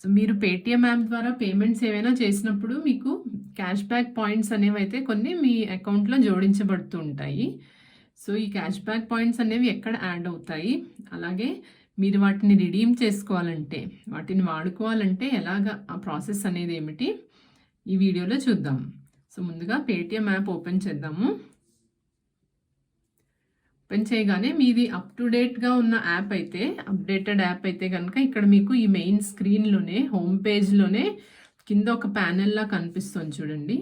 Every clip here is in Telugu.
సో మీరు పేటీఎం యాప్ ద్వారా పేమెంట్స్ ఏవైనా చేసినప్పుడు మీకు క్యాష్ బ్యాక్ పాయింట్స్ అనేవి అయితే కొన్ని మీ అకౌంట్లో జోడించబడుతూ ఉంటాయి. సో ఈ క్యాష్ బ్యాక్ పాయింట్స్ అనేవి ఎక్కడ యాడ్ అవుతాయి? అలాగే మీరు వాటిని రిడీమ్ చేసుకోవాలంటే వాటిని వాడుకోవాలంటే ఎలాగ ఆ ప్రాసెస్ అనేది ఏమిటి? ఈ వీడియోలో చూద్దాం. సో ముందుగా పేటిఎం యాప్ ఓపెన్ చేద్దాము. ఓపెన్ చేయగానే మీది అప్ టు డేట్గా ఉన్న యాప్ అయితే అప్డేటెడ్ యాప్ అయితే కనుక ఇక్కడ మీకు ఈ మెయిన్ స్క్రీన్లోనే హోమ్ పేజ్లోనే కింద ఒక ప్యానెల్లా కనిపిస్తుంది చూడండి.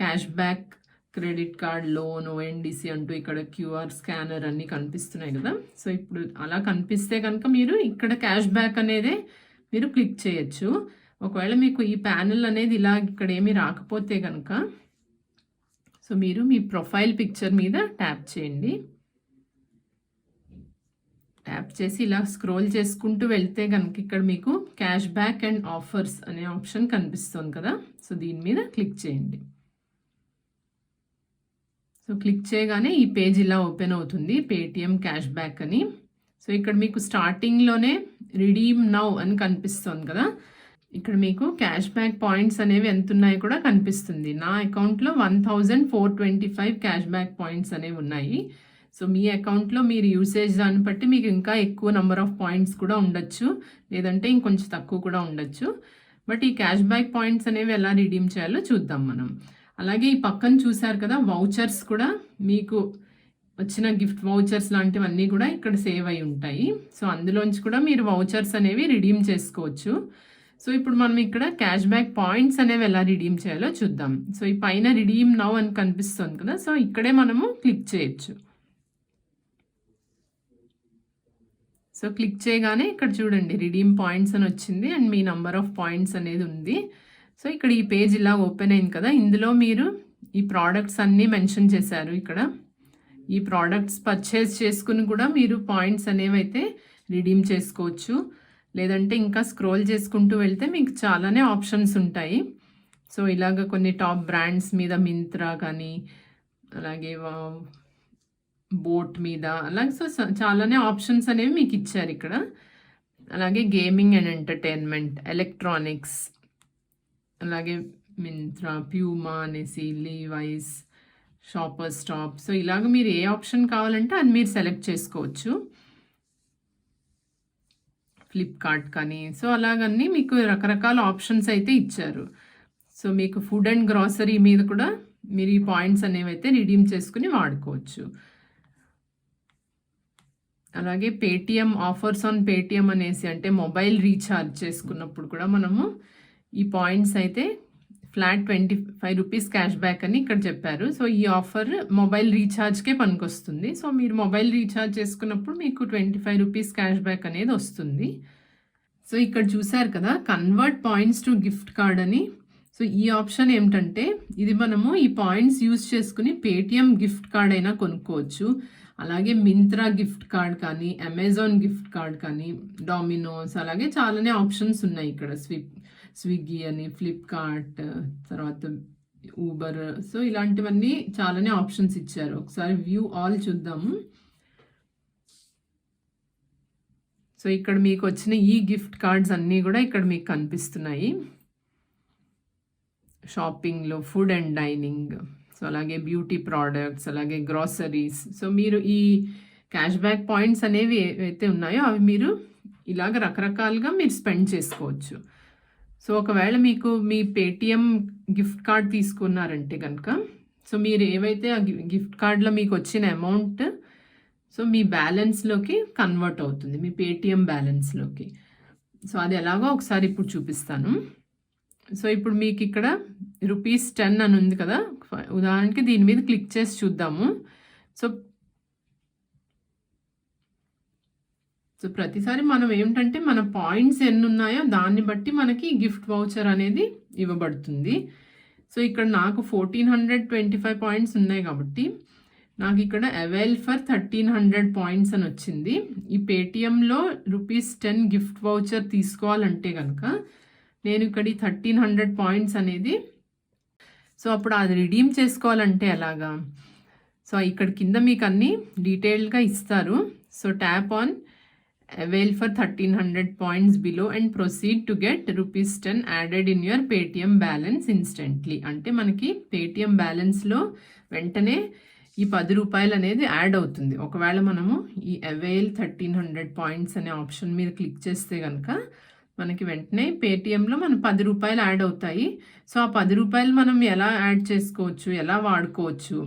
Cash back credit card loan ONDC అంటూ ఇక్కడ క్యూఆర్ స్కానర్ అన్నీ కనిపిస్తున్నాయి కదా. సో ఇప్పుడు అలా కనిపిస్తే కనుక మీరు ఇక్కడ క్యాష్ బ్యాక్ అనేదే మీరు క్లిక్ చేయొచ్చు. ఒకవేళ మీకు ఈ ప్యానెల్ అనేది ఇలా ఇక్కడ ఏమీ రాకపోతే కనుక సో మీరు మీ ప్రొఫైల్ పిక్చర్ మీద ట్యాప్ చేయండి. ట్యాప్ చేసి ఇలా స్క్రోల్ చేసుకుంటూ వెళ్తే కనుక ఇక్కడ మీకు క్యాష్ బ్యాక్ అండ్ ఆఫర్స్ అనే ఆప్షన్ కనిపిస్తుంది కదా. సో దీని మీద క్లిక్ చేయండి. సో క్లిక్ చేయగానే ఈ పేజ్ ఇలా ఓపెన్ అవుతుంది. పేటిఎం క్యాష్ బ్యాక్ అని. సో ఇక్కడ మీకు స్టార్టింగ్లోనే రిడీమ్ నౌ అని కనిపిస్తుంది కదా. ఇక్కడ మీకు క్యాష్ బ్యాక్ పాయింట్స్ అనేవి ఎంత ఉన్నాయో కూడా కనిపిస్తుంది. నా అకౌంట్లో one thousand four twenty five cash back points అనేవి ఉన్నాయి. సో మీ అకౌంట్లో మీరు యూసేజ్ దాన్ని బట్టి మీకు ఇంకా ఎక్కువ నెంబర్ ఆఫ్ పాయింట్స్ కూడా ఉండొచ్చు. లేదంటే ఇంకొంచెం తక్కువ కూడా ఉండొచ్చు. బట్ ఈ క్యాష్ బ్యాక్ పాయింట్స్ అనేవి ఎలా రిడీమ్ చేయాలో చూద్దాం మనం. అలాగే ఈ పక్కన చూసారు కదా వౌచర్స్ కూడా మీకు వచ్చిన గిఫ్ట్ వౌచర్స్ లాంటివన్నీ కూడా ఇక్కడ సేవ్ అయి ఉంటాయి. సో అందులోంచి కూడా మీరు వౌచర్స్ అనేవి రిడీమ్ చేసుకోవచ్చు. సో ఇప్పుడు మనం ఇక్కడ క్యాష్ బ్యాక్ పాయింట్స్ అనేవి ఎలా రిడీమ్ చేయాలో చూద్దాం. సో ఈ పైన రిడీమ్ నవ్ అని కనిపిస్తుంది కదా సో ఇక్కడే మనము క్లిక్ చేయొచ్చు. సో క్లిక్ చేయగానే ఇక్కడ చూడండి రిడీమ్ పాయింట్స్ అని వచ్చింది అండ్ మీ నంబర్ ఆఫ్ పాయింట్స్ అనేది ఉంది. సో ఇక్కడ ఈ పేజ్ ఇలా ఓపెన్ అయింది కదా ఇందులో మీరు ఈ ప్రోడక్ట్స్ అన్నీ మెన్షన్ చేశారు ఇక్కడ. ఈ ప్రోడక్ట్స్ పర్చేస్ చేసుకుని కూడా మీరు పాయింట్స్ అనేవి అయితే రిడీమ్ చేసుకోవచ్చు. లేదంటే ఇంకా స్క్రోల్ చేసుకుంటూ వెళ్తే మీకు చాలానే ఆప్షన్స్ ఉంటాయి. సో ఇలాగ కొన్ని టాప్ బ్రాండ్స్ మీద మింత్రా కానీ అలాగే బోట్ మీద. అలాగే సో చాలానే ఆప్షన్స్ అనేవి మీకు ఇచ్చారు ఇక్కడ. అలాగే గేమింగ్ అండ్ ఎంటర్టైన్మెంట్ ఎలక్ట్రానిక్స్ అలాగే మింత్రా ప్యూమా అనేసి లీవైస్ షాపర్ స్టాప్. సో ఇలాగ మీరు ఏ ఆప్షన్ కావాలంటే అది మీరు సెలెక్ట్ చేసుకోవచ్చు. ఫ్లిప్కార్ట్ కానీ. సో అలాగన్నీ మీకు రకరకాల ఆప్షన్స్ అయితే ఇచ్చారు. సో మీకు ఫుడ్ అండ్ గ్రాసరీ మీద కూడా మీరు ఈ పాయింట్స్ అనేవి అయితే రిడీమ్ చేసుకుని వాడుకోవచ్చు. అలాగే పేటిఎం ఆఫర్స్ ఆన్ పేటిఎం అనేసి అంటే మొబైల్ రీఛార్జ్ చేసుకున్నప్పుడు కూడా మనము ఈ పాయింట్స్ అయితే flat twenty five rupees cash back అని ఇక్కడ చెప్పారు. సో ఈ ఆఫర్ మొబైల్ రీఛార్జ్కే పనికొస్తుంది. సో మీరు మొబైల్ రీఛార్జ్ చేసుకున్నప్పుడు మీకు twenty five rupees cash back అనేది వస్తుంది. సో ఇక్కడ చూసారు కదా convert points to gift card అని. సో ఈ ఆప్షన్ ఏమిటంటే ఇది మనము ఈ పాయింట్స్ యూస్ చేసుకుని పేటిఎం గిఫ్ట్ కార్డ్ అయినా కొనుక్కోవచ్చు. అలాగే మింత్రా గిఫ్ట్ కార్డ్ కానీ అమెజాన్ గిఫ్ట్ కార్డ్ కానీ డామినోస్ అలాగే చాలానే ఆప్షన్స్ ఉన్నాయి ఇక్కడ. స్విప్ స్విగ్గీ అని ఫ్లిప్కార్ట్ తర్వాత ఊబర్. సో ఇలాంటివన్నీ చాలానే ఆప్షన్స్ ఇచ్చారు. ఒకసారి వ్యూ ఆల్ చూద్దాము. సో ఇక్కడ మీకు వచ్చిన ఈ గిఫ్ట్ కార్డ్స్ అన్నీ కూడా ఇక్కడ మీకు కనిపిస్తున్నాయి. షాపింగ్లో ఫుడ్ అండ్ డైనింగ్. సో అలాగే బ్యూటీ ప్రోడక్ట్స్ అలాగే గ్రాసరీస్ సో మీరు ఈ క్యాష్ బ్యాక్ పాయింట్స్ అనేవి ఏవైతే ఉన్నాయో అవి మీరు ఇలాగ రకరకాలుగా మీరు స్పెండ్ చేసుకోవచ్చు. సో ఒకవేళ మీకు మీ పేటిఎం గిఫ్ట్ కార్డ్ తీసుకున్నారంటే కనుక సో మీరు ఏవైతే ఆ గిఫ్ట్ కార్డ్లో మీకు వచ్చిన అమౌంట్ సో మీ బ్యాలెన్స్లోకి కన్వర్ట్ అవుతుంది మీ పేటిఎం బ్యాలెన్స్లోకి సో అది ఎలాగో ఒకసారి ఇప్పుడు చూపిస్తాను. సో ఇప్పుడు మీకు ఇక్కడ రూపీస్ టెన్ అని ఉంది కదా. ఉదాహరణకి దీని మీద క్లిక్ చేసి చూద్దాము. సో సో ప్రతిసారి మనం ఏమిటంటే మన పాయింట్స్ ఎన్ని ఉన్నాయో దాన్ని బట్టి మనకి గిఫ్ట్ వౌచర్ అనేది ఇవ్వబడుతుంది. సో ఇక్కడ నాకు fourteen hundred twenty five points ఉన్నాయి కాబట్టి నాకు ఇక్కడ avail for thirteen hundred points అని వచ్చింది. ఈ పేటిఎంలో రూపీస్ టెన్ గిఫ్ట్ వౌచర్ తీసుకోవాలంటే కనుక నేను ఇక్కడ ఈ థర్టీన్ హండ్రెడ్ పాయింట్స్ అనేది సో అప్పుడు అది రిడీమ్ చేసుకోవాలంటే ఎలాగా? సో ఇక్కడ కింద మీకు అన్నీ డీటెయిల్డ్గా ఇస్తారు. So tap on avail for thirteen hundred points below and proceed to get rupees ten added in your Paytm balance instantly అంటే మనకి పేటిఎం బ్యాలెన్స్లో వెంటనే ఈ పది రూపాయలు అనేది యాడ్ అవుతుంది. ఒకవేళ మనము ఈ అవైల్ థర్టీన్ హండ్రెడ్ పాయింట్స్ అనే ఆప్షన్ మీద క్లిక్ చేస్తే కనుక మనకి వెంటనే పేటిఎంలో మన పది రూపాయలు యాడ్ అవుతాయి. సో ఆ పది రూపాయలు మనం ఎలా యాడ్ చేసుకోవచ్చు? ఎలా వాడుకోవచ్చు?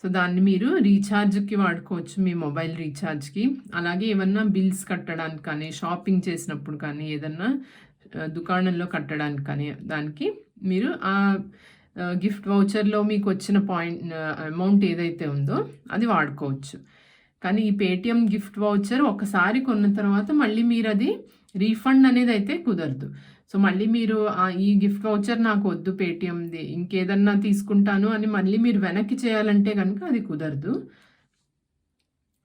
సో దాన్ని మీరు రీఛార్జ్కి వాడుకోవచ్చు మీ మొబైల్ రీఛార్జ్కి. అలాగే ఏమన్నా బిల్స్ కట్టడానికి కానీ షాపింగ్ చేసినప్పుడు కానీ ఏదన్నా దుకాణంలో కట్టడానికి కానీ దానికి మీరు ఆ గిఫ్ట్ వౌచర్లో మీకు వచ్చిన పాయింట్ అమౌంట్ ఏదైతే ఉందో అది వాడుకోవచ్చు. కానీ ఈ పేటిఎం గిఫ్ట్ వౌచర్ ఒకసారి కొన్న తర్వాత మళ్ళీ మీరు అది రీఫండ్ అనేది అయితే కుదరదు. సో మళ్ళీ మీరు ఈ గిఫ్ట్ వౌచర్ నాకు వద్దు పేటిఎంది ఇంకేదన్నా తీసుకుంటాను అని మళ్ళీ మీరు వెనక్కి చేయాలంటే కనుక అది కుదరదు.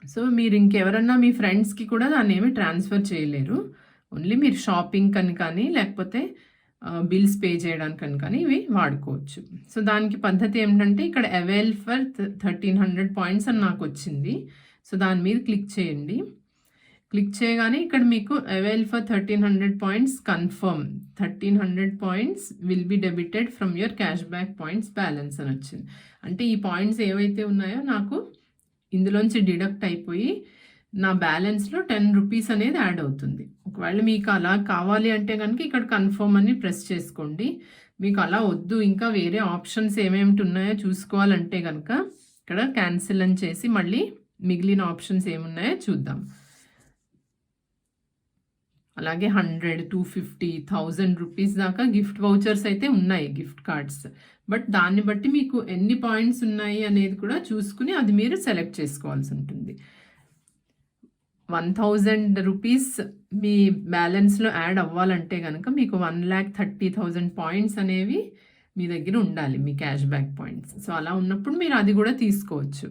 సో మీరు ఇంకెవరన్నా మీ ఫ్రెండ్స్కి కూడా దాన్ని ఏమి ట్రాన్స్ఫర్ చేయలేరు. ఓన్లీ మీరు షాపింగ్ కని కానీ లేకపోతే బిల్స్ పే చేయడానికి కానీ ఇవి వాడుకోవచ్చు. సో దానికి పద్ధతి ఏమిటంటే ఇక్కడ avail for thirteen hundred points అని నాకు వచ్చింది. సో దాని మీద క్లిక్ చేయండి. క్లిక్ చేయగానే ఇక్కడ మీకు avail for thirteen hundred points confirm thirteen hundred points will be debited from your cash back points balance అని వచ్చింది. అంటే ఈ పాయింట్స్ ఏవైతే ఉన్నాయో నాకు ఇందులోంచి డిడక్ట్ అయిపోయి నా బ్యాలెన్స్లో టెన్ రూపీస్ అనేది యాడ్ అవుతుంది. ఒకవేళ మీకు అలా కావాలి అంటే కనుక ఇక్కడ కన్ఫర్మ్ అని ప్రెస్ చేసుకోండి. మీకు అలా వద్దు ఇంకా వేరే ఆప్షన్స్ ఏమేమిటి ఉన్నాయో చూసుకోవాలంటే కనుక ఇక్కడ క్యాన్సిల్ అని చేసి మళ్ళీ మిగిలిన ఆప్షన్స్ ఏమున్నాయో చూద్దాం. అలాగే hundred two fifty thousand rupees దాకా గిఫ్ట్ వౌచర్స్ అయితే ఉన్నాయి గిఫ్ట్ కార్డ్స్. బట్ దాన్ని బట్టి మీకు ఎన్ని పాయింట్స్ ఉన్నాయి అనేది కూడా చూసుకుని అది మీరు సెలెక్ట్ చేసుకోవాల్సి ఉంటుంది. వన్ థౌజండ్ రూపీస్ మీ బ్యాలెన్స్లో యాడ్ అవ్వాలంటే కనుక మీకు one lakh thirty thousand points అనేవి మీ దగ్గర ఉండాలి మీ క్యాష్ బ్యాక్ పాయింట్స్. సో అలా ఉన్నప్పుడు మీరు అది కూడా తీసుకోవచ్చు.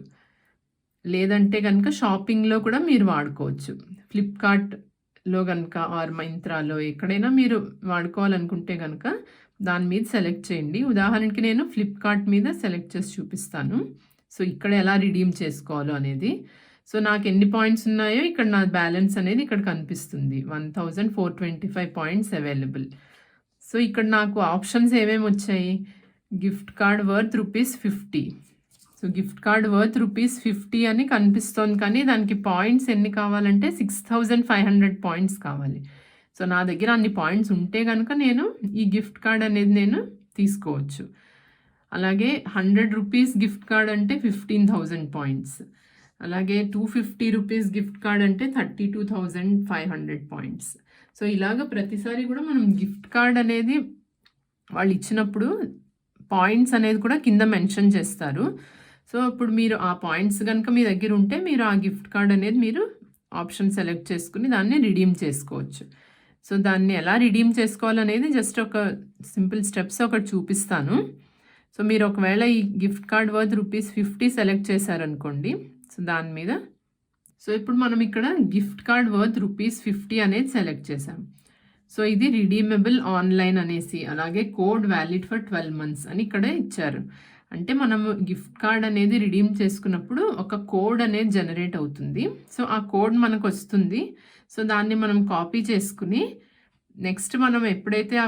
లేదంటే కనుక షాపింగ్లో కూడా మీరు వాడుకోవచ్చు. ఫ్లిప్కార్ట్ లో కనుక ఆర్ మైంత్రాలో ఎక్కడైనా మీరు వాడుకోవాలనుకుంటే కనుక దాని మీద సెలెక్ట్ చేయండి. ఉదాహరణకి నేను ఫ్లిప్కార్ట్ మీద సెలెక్ట్ చేసి చూపిస్తాను. సో ఇక్కడ ఎలా రిడీమ్ చేసుకోవాలో అనేది. సో నాకు ఎన్ని పాయింట్స్ ఉన్నాయో ఇక్కడ నా బ్యాలెన్స్ అనేది ఇక్కడ కనిపిస్తుంది. One thousand four twenty five points available. So ఇక్కడ నాకు ఆప్షన్స్ ఏమేమి వచ్చాయి? Gift card worth rupees fifty. So gift card worth rupees fifty అని కనిపిస్తోంది. కానీ దానికి పాయింట్స్ ఎన్ని కావాలంటే six thousand five hundred points కావాలి. సో నా దగ్గర అన్ని పాయింట్స్ ఉంటే కనుక నేను ఈ గిఫ్ట్ కార్డ్ అనేది నేను తీసుకోవచ్చు. అలాగే హండ్రెడ్ రూపీస్ గిఫ్ట్ కార్డ్ అంటే ఫిఫ్టీన్ థౌజండ్ పాయింట్స్. అలాగే two fifty rupees gift card అంటే thirty two thousand five hundred points. So ఇలాగ ప్రతిసారి కూడా మనం గిఫ్ట్ కార్డ్ అనేది వాళ్ళు ఇచ్చినప్పుడు పాయింట్స్ అనేది కూడా కింద మెన్షన్ చేస్తారు. సో అప్పుడు మీరు ఆ పాయింట్స్ కనుక మీ దగ్గర ఉంటే మీరు ఆ గిఫ్ట్ కార్డ్ అనేది మీరు ఆప్షన్ సెలెక్ట్ చేసుకుని దాన్ని రిడీమ్ చేసుకోవచ్చు. సో దాన్ని ఎలా రిడీమ్ చేసుకోవాలనేది జస్ట్ ఒక సింపుల్ స్టెప్స్ ఒకటి చూపిస్తాను. సో మీరు ఒకవేళ ఈ gift card worth rupees fifty select చేశారనుకోండి సో దాని మీద. సో ఇప్పుడు మనం ఇక్కడ gift card worth rupees fifty అనేది సెలెక్ట్ చేసాం సో ఇది రిడీమబుల్ ఆన్లైన్ అనేసి అలాగే code valid for twelve months అని ఇక్కడ ఇచ్చారు. అంటే మనం గిఫ్ట్ కార్డ్ అనేది రిడీమ్ చేసుకున్నప్పుడు ఒక కోడ్ అనేది జనరేట్ అవుతుంది. సో ఆ కోడ్ మనకు వస్తుంది. సో దాన్ని మనం కాపీ చేసుకుని నెక్స్ట్ మనం ఎప్పుడైతే ఆ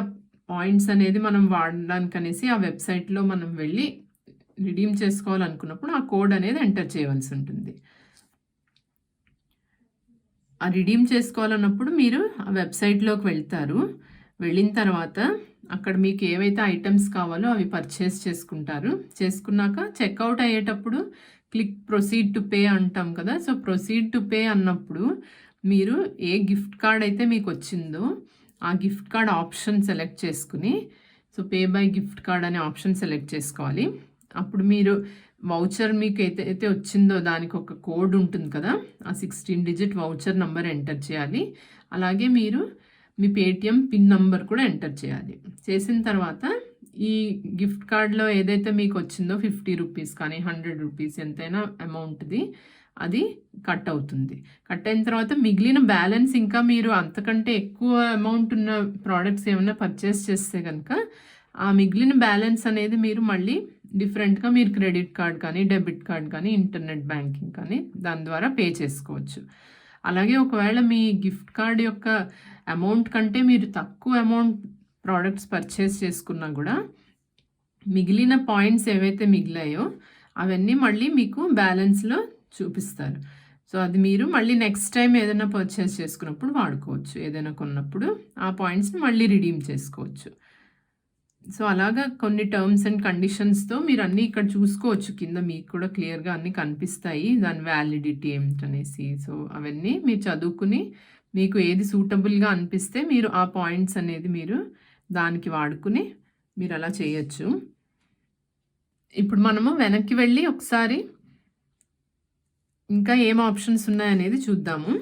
పాయింట్స్ అనేది మనం వాడడానికి అనేసి ఆ వెబ్సైట్లో మనం వెళ్ళి రిడీమ్ చేసుకోవాలనుకున్నప్పుడు ఆ కోడ్ అనేది ఎంటర్ చేయవలసి ఉంటుంది. ఆ రిడీమ్ చేసుకోవాలన్నప్పుడు మీరు ఆ వెబ్సైట్లోకి వెళ్తారు. వెళ్ళిన తర్వాత అక్కడ మీకు ఏవైతే ఐటమ్స్ కావాలో అవి పర్చేస్ చేసుకుంటారు. చేసుకున్నాక చెక్అవుట్ అయ్యేటప్పుడు క్లిక్ ప్రొసీడ్ టు పే అంటాం కదా. సో ప్రొసీడ్ టు పే అన్నప్పుడు మీరు ఏ గిఫ్ట్ కార్డ్ అయితే మీకు వచ్చిందో ఆ గిఫ్ట్ కార్డ్ ఆప్షన్ సెలెక్ట్ చేసుకుని so pay by gift card అనే ఆప్షన్ సెలెక్ట్ చేసుకోవాలి. అప్పుడు మీరు వౌచర్ మీకు అయితే అయితే వచ్చిందో దానికి ఒక కోడ్ ఉంటుంది కదా. ఆ sixteen digit voucher number enter చేయాలి. అలాగే మీరు మీ పేటిఎం పిన్ నంబర్ కూడా ఎంటర్ చేయాలి. చేసిన తర్వాత ఈ గిఫ్ట్ కార్డ్లో ఏదైతే మీకు వచ్చిందో ఫిఫ్టీ రూపీస్ కానీ హండ్రెడ్ రూపీస్ ఎంతైనా అమౌంట్ది అది కట్ అవుతుంది. కట్ అయిన తర్వాత మిగిలిన బ్యాలెన్స్ ఇంకా మీరు అంతకంటే ఎక్కువ అమౌంట్ ఉన్న ప్రోడక్ట్స్ ఏమైనా పర్చేస్ చేస్తే కనుక ఆ మిగిలిన బ్యాలెన్స్ అనేది మీరు మళ్ళీ డిఫరెంట్గా మీరు క్రెడిట్ కార్డ్ కానీ డెబిట్ కార్డ్ కానీ ఇంటర్నెట్ బ్యాంకింగ్ కానీ దాని ద్వారా పే చేసుకోవచ్చు. అలాగే ఒకవేళ మీ గిఫ్ట్ కార్డ్ యొక్క అమౌంట్ కంటే మీరు తక్కువ అమౌంట్ ప్రోడక్ట్స్ పర్చేస్ చేసుకున్నా కూడా మిగిలిన పాయింట్స్ ఏవైతే మిగిలాయో అవన్నీ మళ్ళీ మీకు బ్యాలెన్స్లో చూపిస్తారు. సో అది మీరు మళ్ళీ నెక్స్ట్ టైం ఏదైనా పర్చేస్ చేసుకున్నప్పుడు వాడుకోవచ్చు. ఏదైనా కొన్నప్పుడు ఆ పాయింట్స్ని మళ్ళీ రిడీమ్ చేసుకోవచ్చు. సో అలాగా కొన్ని టర్మ్స్ అండ్ కండిషన్స్తో మీరు అన్నీ ఇక్కడ చూసుకోవచ్చు. కింద మీకు కూడా క్లియర్గా అన్నీ కనిపిస్తాయి. దాని వ్యాలిడిటీ ఏమిటనేసి. సో అవన్నీ మీరు చదువుకుని మీకు ఏది సూటబుల్గా అనిపిస్తే మీరు ఆ పాయింట్స్ అనేది మీరు దానికి వాడుకుని మీరు అలా చేయొచ్చు. ఇప్పుడు మనము వెనక్కి వెళ్ళి ఒకసారి ఇంకా ఏం ఆప్షన్స్ ఉన్నాయనేది చూద్దాము.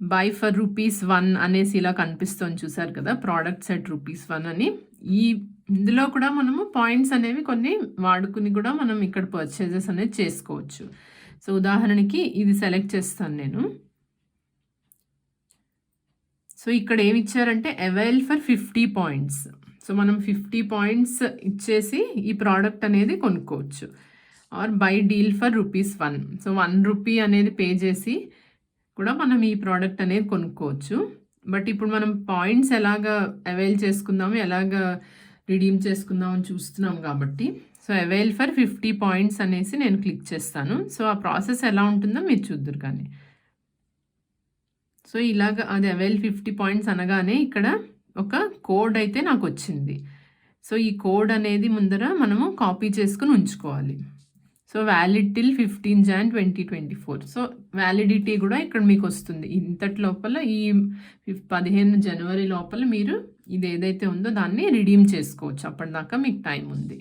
బై ఫర్ రూపీస్ వన్ అనేసి ఇలా కనిపిస్తుంది చూసారు కదా? ప్రోడక్ట్ సెట్ రూపీస్ వన్ అని. ఈ ఇందులో కూడా మనము పాయింట్స్ అనేవి కొన్ని వాడుకుని కూడా మనం ఇక్కడ పర్చేజెస్ అనేది చేసుకోవచ్చు. సో ఉదాహరణకి ఇది సెలెక్ట్ చేస్తాను నేను. సో ఇక్కడ ఏమి ఇచ్చారంటే avail for fifty points so మనం ఫిఫ్టీ పాయింట్స్ ఇచ్చేసి ఈ ప్రోడక్ట్ అనేది కొనుక్కోవచ్చు. Or buy deal for rupees one so one rupee అనేది పే చేసి కూడా మనం ఈ ప్రోడక్ట్ అనేది కొనుక్కోవచ్చు. బట్ ఇప్పుడు మనం పాయింట్స్ ఎలాగ అవైల్ చేసుకుందాము ఎలాగ రిడీమ్ చేసుకుందాం అని చూస్తున్నాం కాబట్టి. So avail for fifty points అనేసి నేను క్లిక్ చేస్తాను. సో ఆ ప్రాసెస్ ఎలా ఉంటుందో మీరు చూద్దరు కానీ. సో ఇలాగ అది అవైల్ ఫిఫ్టీ పాయింట్స్ అనగానే ఇక్కడ ఒక కోడ్ అయితే నాకు వచ్చింది. సో ఈ కోడ్ అనేది ముందర మనము కాపీ చేసుకుని ఉంచుకోవాలి. So valid till fifteen Jan twenty twenty four so validity కూడా ఇక్కడ మీకు వస్తుంది. ఇంతటి లోపల ఈ పదిహేను జనవరి లోపల మీరు ఇది ఏదైతే ఉందో దాన్ని రిడీమ్ చేసుకోవచ్చు. అప్పటిదాకా మీకు టైం ఉంది.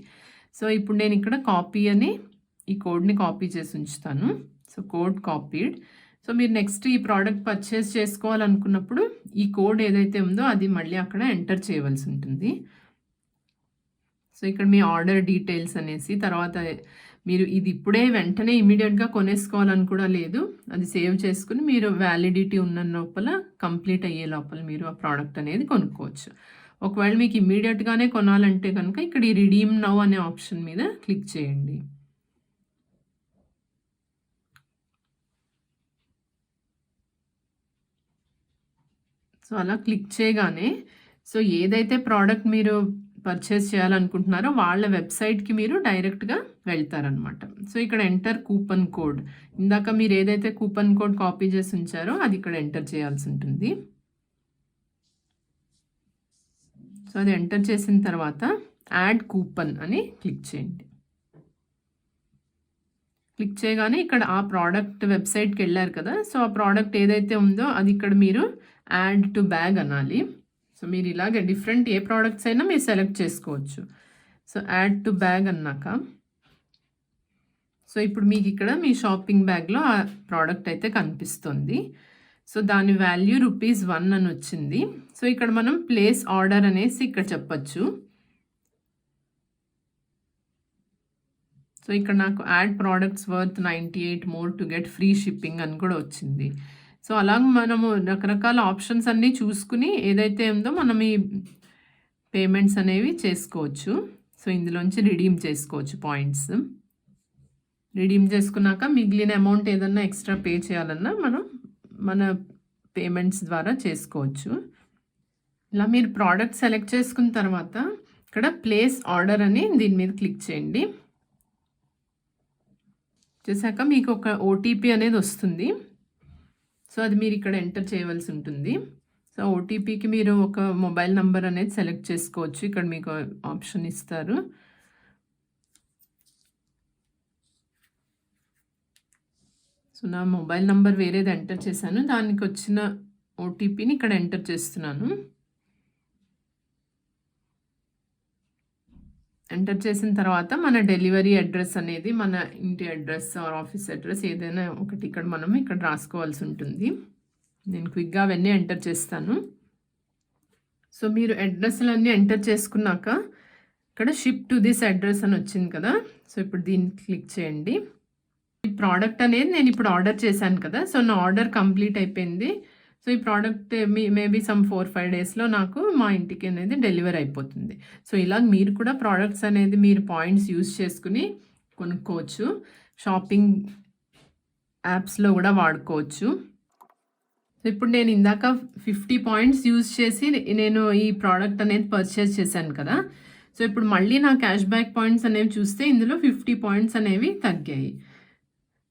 సో ఇప్పుడు నేను ఇక్కడ కాపీ అని ఈ కోడ్ని కాపీ చేసి ఉంచుతాను. సో కోడ్ కాపీడ్ సో మీరు నెక్స్ట్ ఈ ప్రోడక్ట్ పర్చేస్ చేసుకోవాలనుకున్నప్పుడు ఈ కోడ్ ఏదైతే ఉందో అది మళ్ళీ అక్కడ ఎంటర్ చేయవలసి ఉంటుంది. సో ఇక్కడ మీ ఆర్డర్ డీటెయిల్స్ అనేసి తర్వాత మీరు ఇది ఇప్పుడే వెంటనే ఇమీడియట్గా కొనేసుకోవాలని కూడా లేదు. అది సేవ్ చేసుకుని మీరు వ్యాలిడిటీ ఉన్న లోపల కంప్లీట్ అయ్యే లోపల మీరు ఆ ప్రోడక్ట్ అనేది కొనుక్కోవచ్చు. ఒకవేళ మీకు ఇమీడియట్గానే కొనాలంటే కనుక ఇక్కడ ఈ రిడీమ్ నవ్ అనే ఆప్షన్ మీద క్లిక్ చేయండి. సో అలా క్లిక్ చేయగానే సో ఏదైతే ప్రోడక్ట్ మీరు పర్చేస్ చేయాలనుకుంటున్నారో వాళ్ళ వెబ్సైట్కి మీరు డైరెక్ట్గా వెళ్తారనమాట సో ఇక్కడ ఎంటర్ కూపన్ కోడ్ ఇందాక మీరు ఏదైతే కూపన్ కోడ్ కాపీ చేసి ఉంచారో అది ఇక్కడ ఎంటర్ చేయాల్సి ఉంటుంది. సో అది ఎంటర్ చేసిన తర్వాత యాడ్ కూపన్ అని క్లిక్ చేయండి. క్లిక్ చేయగానే ఇక్కడ ఆ ప్రోడక్ట్ వెబ్సైట్కి వెళ్ళారు కదా. సో ఆ ప్రోడక్ట్ ఏదైతే ఉందో అది ఇక్కడ మీరు యాడ్ టు బ్యాగ్ అనాలి. సో మీరు ఇలాగే డిఫరెంట్ ఏ ప్రోడక్ట్స్ అయినా మీరు సెలెక్ట్ చేసుకోవచ్చు. సో యాడ్ టు బ్యాగ్ అన్నాక. సో ఇప్పుడు మీకు ఇక్కడ మీ షాపింగ్ బ్యాగ్లో ఆ ప్రోడక్ట్ అయితే కనిపిస్తుంది. సో దాని వాల్యూ రూపీస్ వన్ అని వచ్చింది. సో ఇక్కడ మనం ప్లేస్ ఆర్డర్ అనేసి ఇక్కడ చెప్పచ్చు. సో ఇక్కడ నాకు add products worth ninety eight more to get free shipping అని కూడా వచ్చింది. సో అలాగ మనము రకరకాల ఆప్షన్స్ అన్నీ చూసుకుని ఏదైతే ఉందో మనం ఈ పేమెంట్స్ అనేవి చేసుకోవచ్చు. సో ఇందులోంచి రిడీమ్ చేసుకోవచ్చు పాయింట్స్. రిడీమ్ చేసుకున్నాక మిగిలిన అమౌంట్ ఏదన్నా ఎక్స్ట్రా పే చేయాలన్నా మనం మన పేమెంట్స్ ద్వారా చేసుకోవచ్చు. ఇలా మీరు ప్రోడక్ట్ సెలెక్ట్ చేసుకున్న తర్వాత ఇక్కడ ప్లేస్ ఆర్డర్ అని దీని మీద క్లిక్ చేయండి. చేశాక మీకు ఒక ఓటీపీ అనేది వస్తుంది. సో అది మీరు ఇక్కడ ఎంటర్ చేయవలసి ఉంటుంది. సో ఓటీపీకి మీరు ఒక మొబైల్ నంబర్ అనేది సెలెక్ట్ చేసుకోవచ్చు. ఇక్కడ మీకు ఆప్షన్ ఇస్తారు. సో నా మొబైల్ నంబర్ వేరేది ఎంటర్ చేశాను. దానికి వచ్చిన ఓటీపీని ఇక్కడ ఎంటర్ చేస్తున్నాను. ఎంటర్ చేసిన తర్వాత మన డెలివరీ అడ్రస్ అనేది మన ఇంటి అడ్రస్ ఆర్ ఆఫీస్ అడ్రస్ ఏదైనా ఒకటి ఇక్కడ మనం ఇక్కడ రాసుకోవాల్సి ఉంటుంది. నేను క్విక్గా అవన్నీ ఎంటర్ చేస్తాను. సో మీరు అడ్రస్లన్నీ ఎంటర్ చేసుకున్నాక ఇక్కడ షిప్ టు దిస్ అడ్రస్ అని వచ్చింది కదా. సో ఇప్పుడు దీన్ని క్లిక్ చేయండి. ఈ ప్రోడక్ట్ అనేది నేను ఇప్పుడు ఆర్డర్ చేశాను కదా. సో నా ఆర్డర్ కంప్లీట్ అయిపోయింది. సో ఈ ప్రోడక్ట్ మీ మేబీ సమ్ ఫోర్ ఫైవ్ డేస్లో నాకు మా ఇంటికి అనేది డెలివర్ అయిపోతుంది. సో ఇలా మీరు కూడా ప్రోడక్ట్స్ అనేది మీరు పాయింట్స్ యూస్ చేసుకుని కొనుక్కోవచ్చు. షాపింగ్ యాప్స్లో కూడా వాడుకోవచ్చు. సో ఇప్పుడు నేను ఇందాక ఫిఫ్టీ పాయింట్స్ యూజ్ చేసి నేను ఈ ప్రోడక్ట్ అనేది పర్చేస్ చేశాను కదా. సో ఇప్పుడు మళ్ళీ నా క్యాష్ బ్యాక్ పాయింట్స్ అనేవి చూస్తే ఇందులో ఫిఫ్టీ పాయింట్స్ అనేవి తగ్గాయి.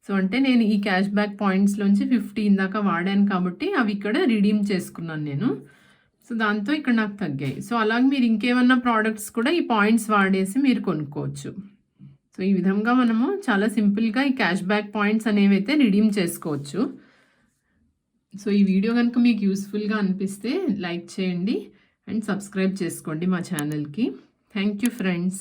సో అంటే నేను ఈ క్యాష్ బ్యాక్ పాయింట్స్లోంచి ఫిఫ్టీ ఇందాక వాడాను కాబట్టి అవి ఇక్కడ రిడీమ్ చేసుకున్నాను నేను. సో దాంతో ఇక్కడ నాకు తగ్గాయి. సో అలాగే మీరు ఇంకేమన్నా ప్రోడక్ట్స్ కూడా ఈ పాయింట్స్ వాడేసి మీరు కొనుక్కోవచ్చు. సో ఈ విధంగా మనము చాలా సింపుల్గా ఈ క్యాష్ బ్యాక్ పాయింట్స్ అనేవి అయితే రిడీమ్ చేసుకోవచ్చు. సో ఈ వీడియో కనుక మీకు యూస్ఫుల్గా అనిపిస్తే లైక్ చేయండి అండ్ సబ్స్క్రైబ్ చేసుకోండి మా ఛానల్కి థ్యాంక్ యూ ఫ్రెండ్స్